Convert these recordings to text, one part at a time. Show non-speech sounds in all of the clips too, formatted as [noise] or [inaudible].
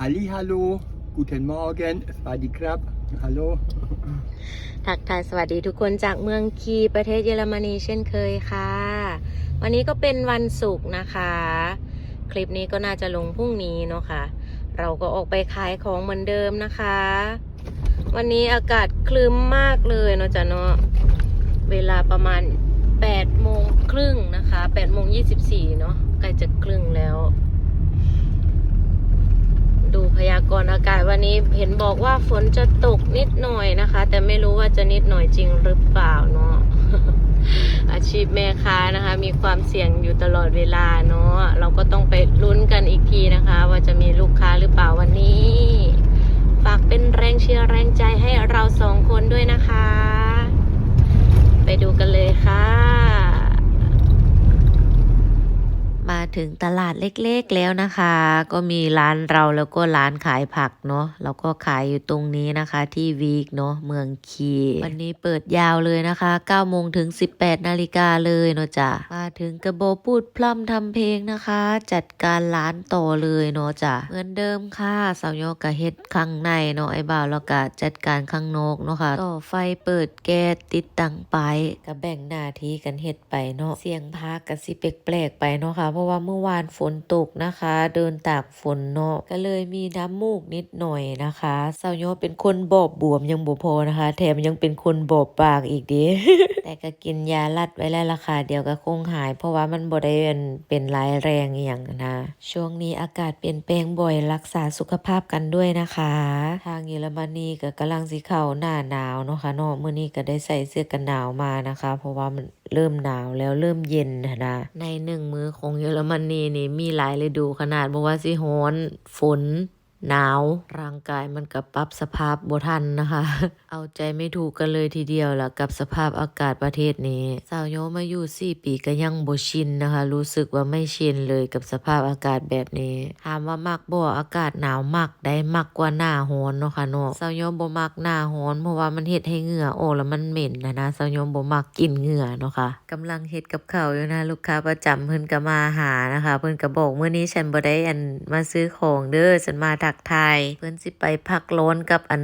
Halli, hallo, guten Morgen, สวัสดีครับ Hallo. ทักทายสวัสดีทุกคนจากเมืองคีประเทศเยอรมนีเช่นเคยค่ะ วันนี้ก็เป็นวันศุกร์นะคะ คลิปนี้ก็น่าจะลงพรุ่งนี้เนาะค่ะ เราก็ออกไปขายของเหมือนเดิมนะคะ วันนี้อากาศคลึ้มมากเลยเนาะจ๊ะเนาะ เวลาประมาณ8โมงครึ่งนะคะ8โมง24เนาะใกล้จะครึ่งแล้วากรณ์อากาศวันนี้เห็นบอกว่าฝนจะตกนิดหน่อยนะคะ แต่ไม่รู้ว่าจะนิดหน่อยจริงหรือเปล่าเนาะอาชีพแม่ค้านะคะ มีความเสี่ยงอยู่ตลอดเวลาเนาะเราก็ต้องไปลุ้นกันอีกทีนะคะ ว่าจะมีลูกค้าหรือเปล่าวันนี้ ฝากเป็นแรงเชียร์แรงใจให้เราสองคนด้วยนะคะ ไปดูกันเลยค่ะ มาถึงตลาดเล็กๆแล้วนะคะ ก็มีร้านเราแล้วก็ร้านขายผักเนาะเราก็ขายอยู่ตรงนี้นะคะที่วีกเนาะเมืองคีวันนี้เปิดยาวเลยนะคะ9โมงถึง 18นาฬิกาเลยเนาะจ้ะมาถึงกระโบพูดพร่ำทำเพลงนะคะ จัดการร้านต่อเลยเนาะจ้ะเหมือนเดิมค่ะสาวโยกะเฮ็ดข้างในเนาะไอ้บ่าวแล้วก็จัดการข้างนอกเนาะค่ะต่อไฟเปิดแก๊สติดตั้งไปก็แบ่งหน้าที่กันเฮ็ดไปเนาะเสียงพากกะสิแปลกๆไปเนาะค่ะราะว่าเมื่อวานฝนตกนะคะ เดินตากฝนเนาะก็เลยมีน้ำมูกนิดหน่อยนะคะสาวโยเป็นคนบอบบวมยังบ่พอนะคะ แถมยังเป็นคนบอบปากอีกเดิแต่ก็กินยาลัดไว้แล้วราคาเดียวก็คงหาย เพราะว่ามันบ่ได้เป็นเป็นร้ายแรงอย่างนะช่วงนี้อากาศเปลี่ยนแปลงบ่อยรักษาสุขภาพกันด้วยนะคะ ทางเยอรมนีก็กำลังสิเข้าหน้าหนาวเนาะค่ะเนาะมื้อนี้ก็ได้ใส่เสื้อกันหนาวมานะคะ เพราะว่ามันเริ่มหนาวแล้วเริ่มเย็นนะนะในหนึ่งมือของเยอรมนีนี่มีหลายฤดูขนาดบ่ว่าสิฮ้อนฝน หนาวร่างกายมันกับปรับสภาพบ่ทันนะคะ เอาใจไม่ถูกกันเลยทีเดียวล่ะกับสภาพอากาศประเทศนี้ สาวโยมาอยู่ 4 ปีก็ยังบ่ชินนะคะ รู้สึกว่าไม่ชินเลยกับสภาพอากาศแบบนี้ถามว่ามักบ่อากาศหนาวมักได้มักกว่าหน้าร้อนเนาะค่ะเนาะสาวโยบ่มักหน้าร้อนเพราะว่ามันเฮ็ดให้เหงื่อออกแล้วมันเหม็นนะนะสาวโยบ่มักกลินเหงื่อเนาะค่ะกำลังเฮ็ดกับข้าวอยู่นะลูกค้าประจำเพิ่นก็มาหานะคะ เพิ่นก็บอกมื้อนี้ฉันบ่ได้อันมาซื้อของเด้อฉันมาทกทาย เพิ่นสิไปพักร้อนกับอัน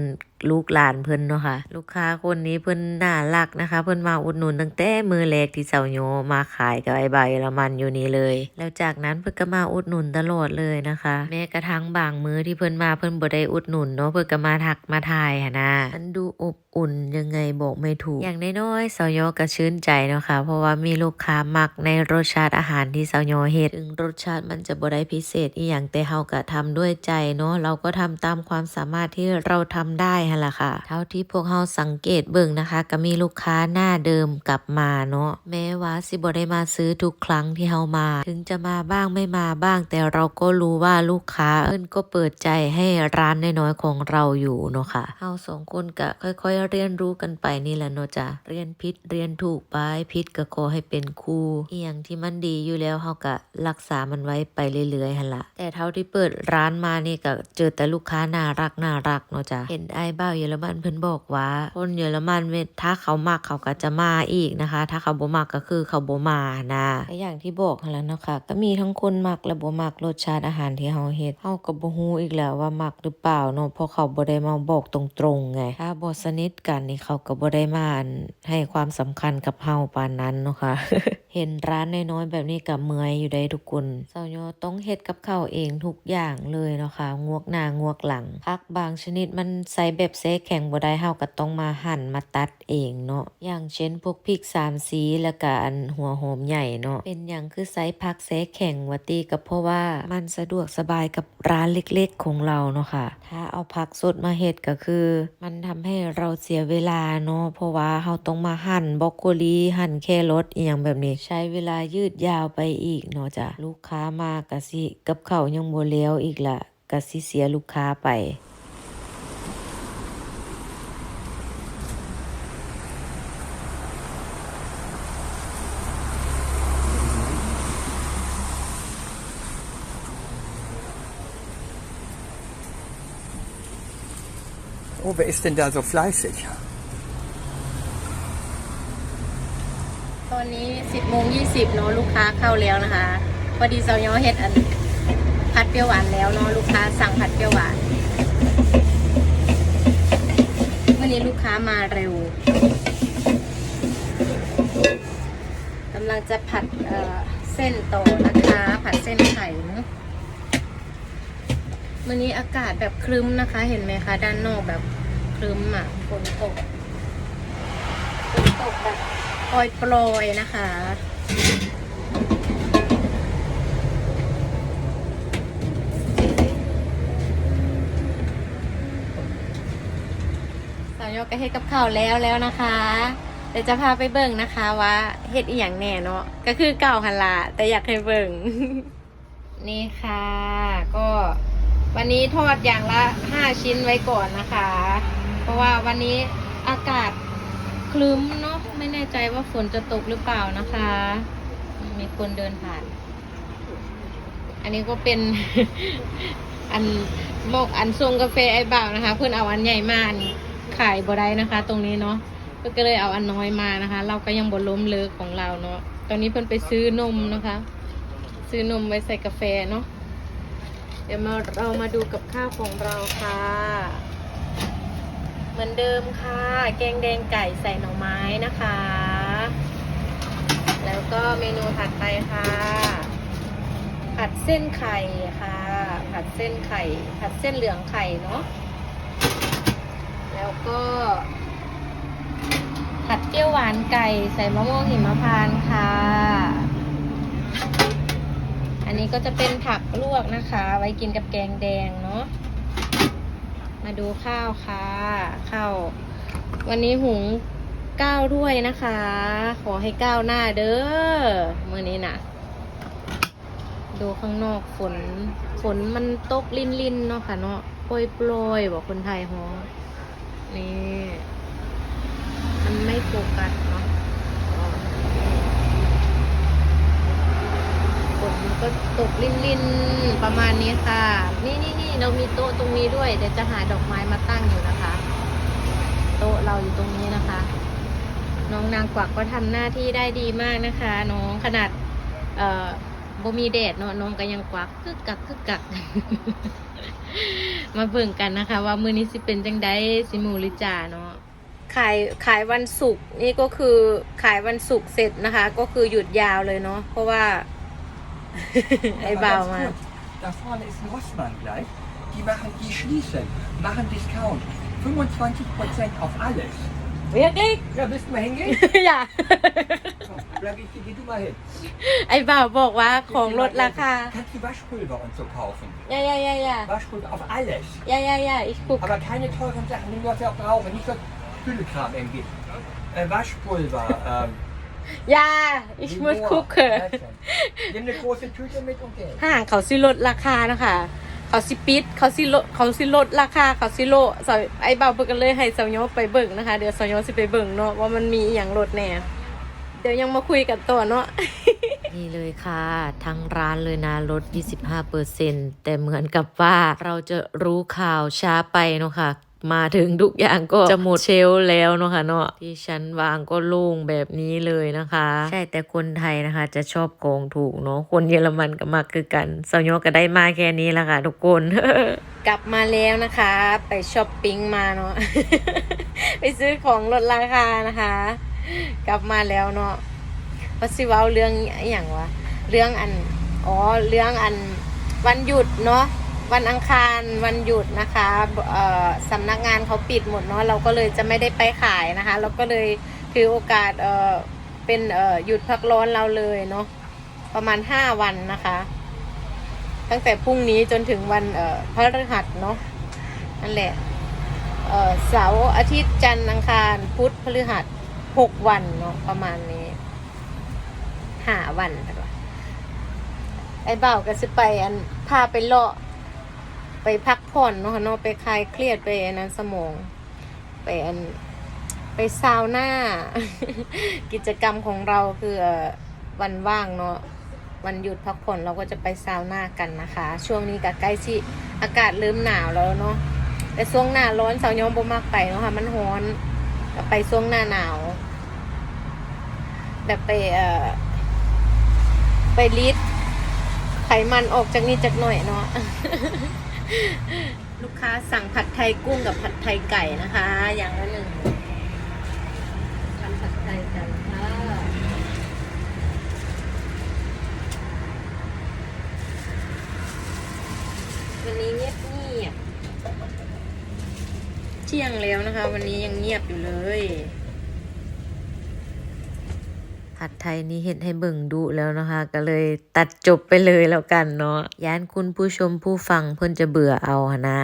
ลูกหลานเพิ่นเนาะค่ะ ลูกค้าคนนี้เพิ่นน่ารักนะคะ เพิ่นมาอุดหนุนตั้งแต่มือแรกที่เสาโยมาขายกับไอใบายเยอรมันอยู่นี่เลย แล้วจากนั้นเพิ่นก็มาอุดหนุนตลอดเลยนะคะ แม้กระทั่งบางมื้อที่เพิ่นมาเพิ่นบ่ได้อุดหนุนเนาะเพิ่นก็มาทักมาทายหันะมันดูอบอุ่นยังไงบอกไม่ถูก อย่างน้อยๆเสาโยก็ชื่นใจเนาะค่ะ เพราะว่ามีลูกค้ามักในรสชาติอาหารที่เสาโยเฮ็ดถึงรสชาติมันจะบ่ได้พิเศษอีหยังแต่เฮาก็ทำด้วยใจเนาะเราก็ทำตามความสามารถที่เราทำได้หั่นล่ะค่ะ เท่าที่พวกเฮาสังเกตเบิ่งนะคะ ก็มีลูกค้าหน้าเดิมกลับมาเนาะแม้ว่าสิบ่ได้มาซื้อทุกครั้งที่เฮามา ถึงจะมาบ้างไม่มาบ้าง แต่เราก็รู้ว่าลูกค้าเอิ้นก็เปิดใจให้ร้านน้อยๆของเราอยู่เนาะค่ะเฮาสองคนก็ค่อยๆเรียนรู้กันไปนี่แหละเนาะจ้ะเรียนผิดเรียนถูกไปผิดก็ขอให้เป็นครูเอียงที่มันดีอยู่แล้วเฮาก็รักษามันไว้ไปเรื่อยๆหั่นละแต่เท่าที่เปิดร้านมานี่ก็เจอแต่ลูกค้าน่ารักน่ารักเนาะจ้ะเห็นไอ้บ้าวเยอรมันเพิ่นบอกว่า คนเยอรมันเว้ยถ้าเขามักเขาก็จะมาอีกนะคะ ถ้าเขาบ่มักก็คือเขาบ่มานะอย่างที่บอกแล้วนะคะก็มีทั้งคนมักและบ่มักรสชาติอาหารที่เฮาเฮ็ดเฮาก็บ่ฮู้อีกแล้วว่ามักหรือเปล่าเนาะเพราะเขาบ่ได้มาบอกตรงๆไงถ้าบ่สนิทกันนี่เขาก็บ่ได้มาให้ความสำคัญกับเฮาปานนั้นเนาะค่ะ เห็นร้านน้อยๆแบบนี้กับเมื่อยอยู่ได้ทุกคนเซาโยต้องเฮ็ดกับข้าวเองทุกอย่างเลยเนาะค่ะงวกหน้างวกหลังผักบางชนิดมันใส่แบบเซแข็งบ่ได้เฮาก็ต้องมาหั่นมาตัดเองเนาะอย่างเช่นพวกพริกสามสีแล้วก็อันหัวหอมใหญ่เนาะเป็นอย่างคือใส่ผักเซแข็งว่าติก็เพราะว่ามันสะดวกสบายกับร้านเล็กๆของเราเนาะค่ะ ถ้าเอาผักสดมาเฮ็ดก็คือ มันทำให้เราเสียเวลาเนาะเพราะว่าเฮาต้องมาหั่นบรอกโคลีหั่นแครอทอีหยังแบบนี้ใช้เวลายืดยาวไปอีกเนาะจ้ะลูกค้ามากะสิกับเขายังบ่แล้ยวอีกละกะสิเสียลูกค้าไป Oh, wer ist denn da so fleißig? อนนี้10โมง20เนาะลูกค้าเข้าแล้วนะคะ พอดีเซาเยอเฮ็ดอันผัดเปรี้ยวหวานแล้วเนาะลูกค้าสั่งผัดเปรี้ยวหวานวันนี้ลูกค้ามาเร็วกำลังจะผัดเเส้นโตอนะคะ ผัดเส้นไข่เนะวันนี้อากาศแบบครึ้มนะคะ เห็นไหมคะ ด้านนอกแบบครึ้มอะฝนตกฝนตกแบบ ปลอยๆนะคะ สาวยกก็เฮ็ดกับข้าวแล้วแล้วนะคะเดี๋ยวจะพาไปเบิ่งนะคะว่าเฮ็ดอีหยังแน่เนาะก็คือเก่าหันละแต่อยากให้เบิ่งนี่ค่ะ ก็วันนี้ทอดอย่างละห้าชิ้นไว้ก่อนนะคะ เพราะว่าวันนี้อากาศคลึ้มเนาะ แน่ใจว่าฝนจะตกหรือเปล่านะคะ มีคนเดินผ่าน อันนี้ก็เป็น อันหมกอันทรงกาแฟไอ้บ่าวนะคะ เพื่อนเอาอันใหญ่มาอันขายบ่ได้นะคะ ตรงนี้เนาะเพื่อนก็เลยเอาอันน้อยมานะคะ เราก็ยังบ่ล้มเลิกของเราเนาะตอนนี้เพื่อนไปซื้อนมนะคะ ซื้อนมไว้ใส่กาแฟเนาะเดี๋ยวมาเรามาดูกับข้าวของเราค่ะ เหมือนเดิมค่ะ แกงแดงไก่ใส่หน่อไม้นะคะ แล้วก็เมนูถัดไปค่ะ ผัดเส้นไข่ค่ะ ผัดเส้นไข่ ผัดเส้นเหลืองไข่เนาะ แล้วก็ ผัดเปรี้ยวหวานไก่ใส่มะม่วงหิมพานต์ค่ะ อันนี้ก็จะเป็นผักลวกนะคะ ไว้กินกับแกงแดงเนาะ มาดูข้าวค่ะ ข้าว วันนี้หุงก้าวด้วยนะคะ ขอให้ก้าวหน้าเด้อมื่อนี้นะดูข้างนอกฝน ฝนมันตกลินลินๆเนาะค่ะเนาะโปรยโปรยบอกคนไทยฮอนี่ มันไม่โฟกัสเนาะอ๋อฝนมันก็ตก ลินลินประมาณนี้ค่ะ นี่นี่นี่เรามีโต๊ะตรงนี้ด้วย เดี๋ยวจะหาดอกไม้มาตั้งอยู่นะคะ โต๊ะเราอยู่ตรงนี้นะคะ น้องนางกวักก็ทำหน้าที่ได้ดีมากนะคะ น้องขนาด เอ่อบ่มีแดดเนาะน้องก็ยังกวักคึกกักคึกกัก มาเบิ่งกันนะคะ ว่ามือนี้สิเป็นจังไดสิมูหรือจ่าเนาะขายขายวันศุกร์นี่ก็คือขายวันศุกร์เสร็จนะคะ ก็คือหยุดยาวเลยเนาะเพราะว่า ไอ้บ่าวมา Da vorne ist ein Rossmann gleich. Die machen, die schließen, machen Discount. 25% auf alles. เรียกอีก Ja, willst du mal hingehen? [laughs] อย่า Komm, bleib ich, geh du mal hin. ไอ้บ่าวบอกว่าของลดราคา Kannst du Waschpulver und so kaufen. อย่าอย่าอย่าอย่า Waschpulver auf alles. อย่าอย่าอย่าich guck Aber keine teuren Sachen, die wir auch brauchen. Nicht so Hüllekram irgendwie. Äh, Waschpulver. Ähm, อย่า ich muss Limoa. gucken Ja, schon. Nimm eine große Tüte mit und geh. ถ้าหากเขาสิลดราคานะคะเขาสิปิดเขาสิลดเขาสิลดราคาเขาสิโลสาวไอ้เบาเบิกกันเลยให้สาวยอไปเบิ่งนะคะ เดี๋ยวสาวยอสิไปเบิ่งเนาะว่ามันมีอหย่างลดแน่เดี๋ยวยังมาคุยกันต่อเนาะ นี่เลยค่ะ ทั้งร้านเลยนะลด 25%แต่เหมือนกับว่าเราจะรู้ข่าวช้าไปเนาะค่ะ มาถึงทุกอย่างก็จะหมดเชลฟ์แล้วเนาะค่ะเนาะที่ชั้นวางก็โล่งแบบนี้เลยนะคะ ใช่แต่คนไทยนะคะ จะชอบโกงถูกเนาะคนเยอรมันก็มักคือกันสาวยอก็ได้มาแค่นี้แหละค่ะทุกคน กลับมาแล้วนะคะ ไปช้อปปิ้งมาเนาะไปซื้อของลดราคานะคะ กลับมาแล้วเนาะเพราะสิเว้าเรื่องอหย่างวะเรื่องอันอ๋อเรื่องอันวันหยุดเนาะ วันอังคารวันหยุดนะคะสำนักงานเขาปิดหมดเนาะเราก็เลยจะไม่ได้ไปขายนะคะ เราก็เลยถือโอกาสเเป็นหยุดพักร้อนเราเลยเนาะประมาณห้าวันนะคะ ตั้งแต่พรุ่งนี้จนถึงวันพฤหัสเนาะนั่นแหละเสาร์อาทิตย์จันทร์อังคารพุธพฤหัสหกวันเนาะประมาณนี้ห้าวันแต่ว่าไอ้เบ่าวก็สิไปอันพาไปเลาะ ไปพักผ่อนเนาะเนาะไปคลายเครียดไปอันนั้นสมอง ไปอันไปซาวน่ากิจกรรมของเราคือวันว่างเนาะวันหยุดพักผ่อนเราก็จะไปซาวน่ากันนะคะ ช่วงนี้ก็ใกล้ที่อากาศเริ่มหนาวแล้วเนาะแต่ช่วงหน้าร้อนสาวยอมบ่มากไปเนาะค่ะมันร้อนก็ไปช่วงหน้าหนาวแบบไปเอ่อไปรีดไขมันออกจากนี่จากหน่อยเนาะ ลูกค้าสั่งผัดไทยกุ้งกับผัดไทยไก่นะคะ อย่างละหนึ่งทำผัดไทยกันค่ะวันนี้เงียบเงียบๆเที่ยงแล้วนะคะ วันนี้ยังเงียบอยู่เลย ผัดไทยนี้เห็นให้เบิ่งดูแล้วนะคะ ก็เลยตัดจบไปเลยแล้วกันเนาะย้านคุณผู้ชมผู้ฟังเพิ่นจะเบื่อเอาหนนะ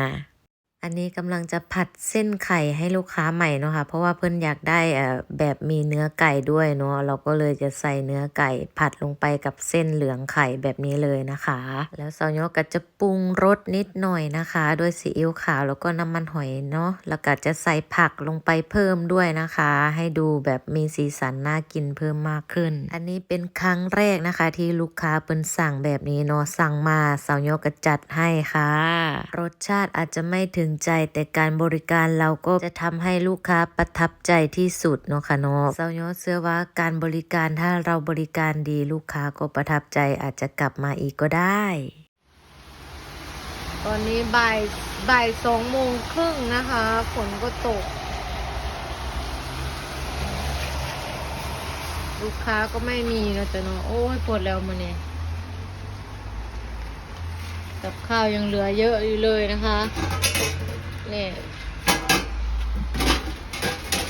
อันนี้กำลังจะผัดเส้นไข่ให้ลูกค้าใหม่เนาะค่ะเพราะว่าเพิ่อนอยากได้เอ่อแบบมีเนื้อไก่ด้วยเนาะเราก็เลยจะใส่เนื้อไก่ผัดลงไปกับเส้นเหลืองไข่แบบนี้เลยนะคะ แล้วซอยอก็จะปรุงรสนิดหน่อยนะคะด้วยซีอิ๊วขาวแล้วก็น้ำมันหอยเนาะแล้วก็จะใส่ผักลงไปเพิ่มด้วยนะคะ ให้ดูแบบมีสีสันน่ากินเพิ่มมากขึ้น อันนี้เป็นครั้งแรกนะคะ ที่ลูกค้าเปิ้นสั่งแบบนี้เนาะสั่งมาสายอก็จัดให้ค่ะ รสชาติอาจจะไม่ถึงใจ แต่การบริการเราก็จะทำให้ลูกค้าประทับใจที่สุดเนาะค่ะเนาะสาวยอเชื่อว่าการบริการถ้าเราบริการดีลูกค้าก็ประทับใจอาจจะกลับมาอีกก็ได้ ตอนนี้บ่ายบ่ายสองโมงครึ่งนะคะฝนก็ตก ลูกค้าก็ไม่มีนะจ๊ะเนาะโอ้ยปวดแล้วมาเนี่ย กับข้าวยังเหลือเยอะอยู่เลยนะคะเนี่ย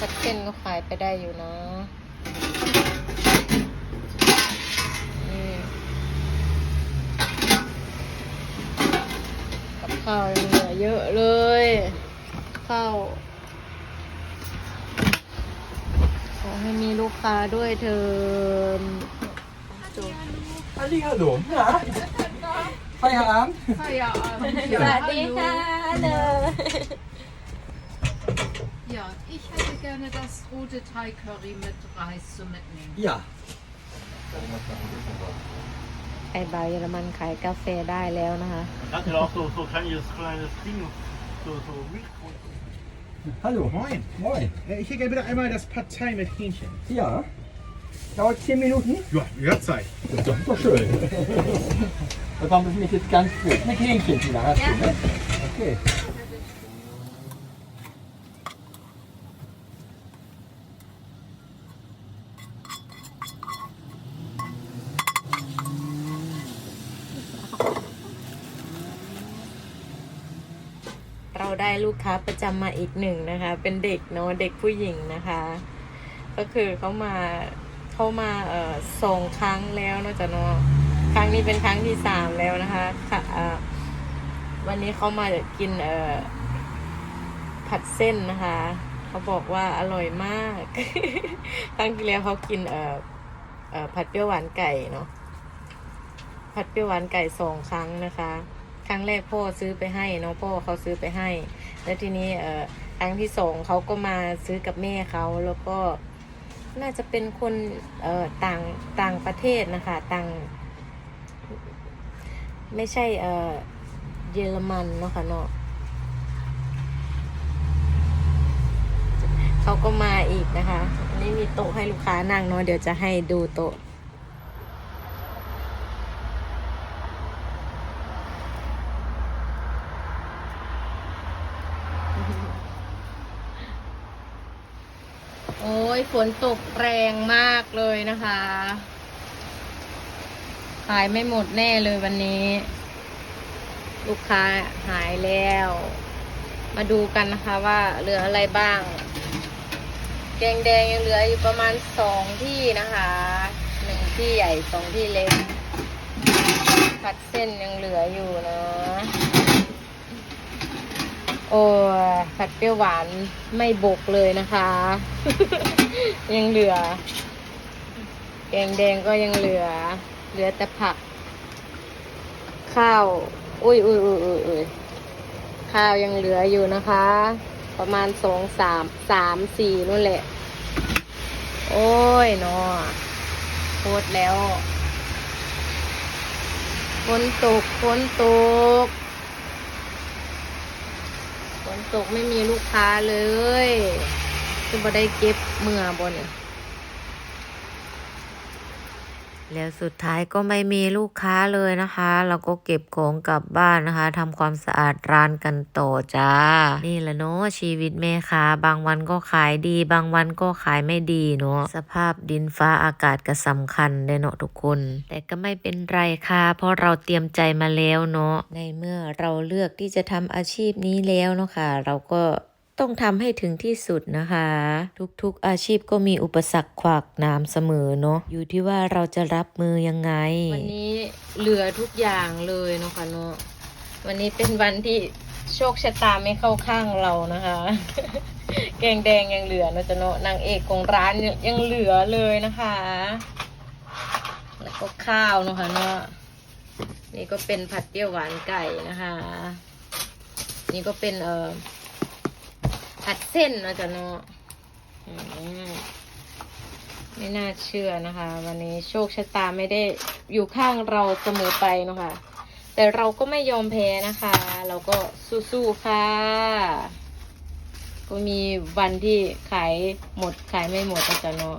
สักเส้นก็ขายไปได้อยู่นะนี่กับข้าวยังเหลือเยอะเลย ข้าวขอให้มีลูกค้าด้วยเถิน Hallihallo. Ja. Feierabend. สวั สดีค่ะเด้อ Ja, ich hätte gerne das rote Thai Curry mit Reis zum Mitnehmen. Ja. ไอ้บาวเยอรมันขายกาแฟได้แล้วนะคะ Hat er auch so, so kleines, kleines Ding, so, so Mikro. Hallo. Moin. Moin. Äh, Ich hätte gerne bitte einmal das Pad Thai mit Hähnchen. Ja. Dauert 10 Minuten? Ja, ihr habt Zeit. Das ist doch schön. Da kommt es mich jetzt ganz gut. Mit Hähnchen wieder hast du, ne? Okay. เราได้ลูกค้าประจำมาอีกหนึ่งนะคะ เป็นเด็กเนาะเด็กผู้หญิงนะคะ ก็คือเขามาเขามาเอ่อสองครั้งแล้วนอะจ๊ะเนาะ ครั้งนี้เป็นครั้งที่สามแล้วนะคะค่ะวันนี้เขามากินเอผัดเส้นนะคะ เขาบอกว่าอร่อยมาก ครั้งที่แล้วเขากินเเอผัดเปรี้ยวหวานไก่เนาะผัดเปรี้ยวหวานไก่สองครั้งนะคะ ครั้งแรกพ่อซื้อไปให้เนาะพ่อเขาซื้อไปให้ แล้วทีนี้เอ่อครั้งที่สองเขาก็มาซื้อกับแม่เขาแล้วก็น่าจะเป็นคนเอ่อต่างต่างประเทศนะคะ ต่าง ไม่ใช่เอ่อเยอรมันเนาะค่ะเนาะเขาก็มาอีกนะคะนนี้มีโต๊ะให้ลูกค้านั่งเนาะเดี๋ยวจะให้ดูโต๊ะโอ้ยฝนตกแรงมากเลยนะคะายไม่หมดแน่เลยวันนี้ ลูกค้าหายแล้ว มาดูกันนะคะว่าเหลืออะไรบ้าง แกงแดงยังเหลืออยู่ประมาณสองที่นะคะหนึ่งที่ใหญ่สองที่เล็กผัดเส้นยังเหลืออยู่นะโอ้ผัดเปรี้ยวหวานไม่บกเลยนะคะ ยังเหลือ แกงแดงก็ยังเหลือ เหลือแต่ผัก ข้าวอุ้ยอุ้ยอุ้ยอุ้ยอุ้ยข้าวยังเหลืออยู่นะคะ ประมาณสองสามสามสี่นู่นแหละ โอ้ยเนาะโคตรแล้วฝนตกฝนตกฝนตกไม่มีลูกค้าเลยคือบ่ได้เก็บเมื่อบนเนี่ย แล้วสุดท้ายก็ไม่มีลูกค้าเลยนะคะ เราก็เก็บของกลับบ้านนะคะทำความสะอาดร้านกันต่อจ้า นี่แหละเนาะชีวิตแม่ค้าบางวันก็ขายดี บางวันก็ขายไม่ดีเนาะสภาพดินฟ้าอากาศก็สำคัญเลยเนาะทุกคน แต่ก็ไม่เป็นไรค่ะ เพราะเราเตรียมใจมาแล้วเนาะในเมื่อเราเลือกที่จะทำอาชีพนี้แล้วเนาะค่ะ เราก็ ต้องทำให้ถึงที่สุดนะคะ ทุกๆอาชีพก็มีอุปสรรคขวากหน้ำเสมอเนาะอยู่ที่ว่าเราจะรับมือยังไง วันนี้เหลือทุกอย่างเลยเนาะค่ะเนาะวันนี้เป็นวันที่โชคชะตาไม่เข้าข้างเรานะคะ แกงแดงยังเหลือนะจ๊ะเนาะนางเอกของร้านยังเหลือเลยนะคะ แล้วก็ข้าวเนาะค่ะเนาะนี่ก็เป็นผัดเปรี้ยวหวานไก่นะคะ นี่ก็เป็นเอ่อ ผัดเส้นนะจ๊ะเนาะไม่น่าเชื่อนะคะ วันนี้โชคชะตาไม่ได้อยู่ข้างเราเสมอไปเนะคะ แต่เราก็ไม่ยอมแพ้นะคะ เราก็สู้ๆค่ะ ก็มีวันที่ขายหมดขายไม่หมดนะจ๊ะเนาะ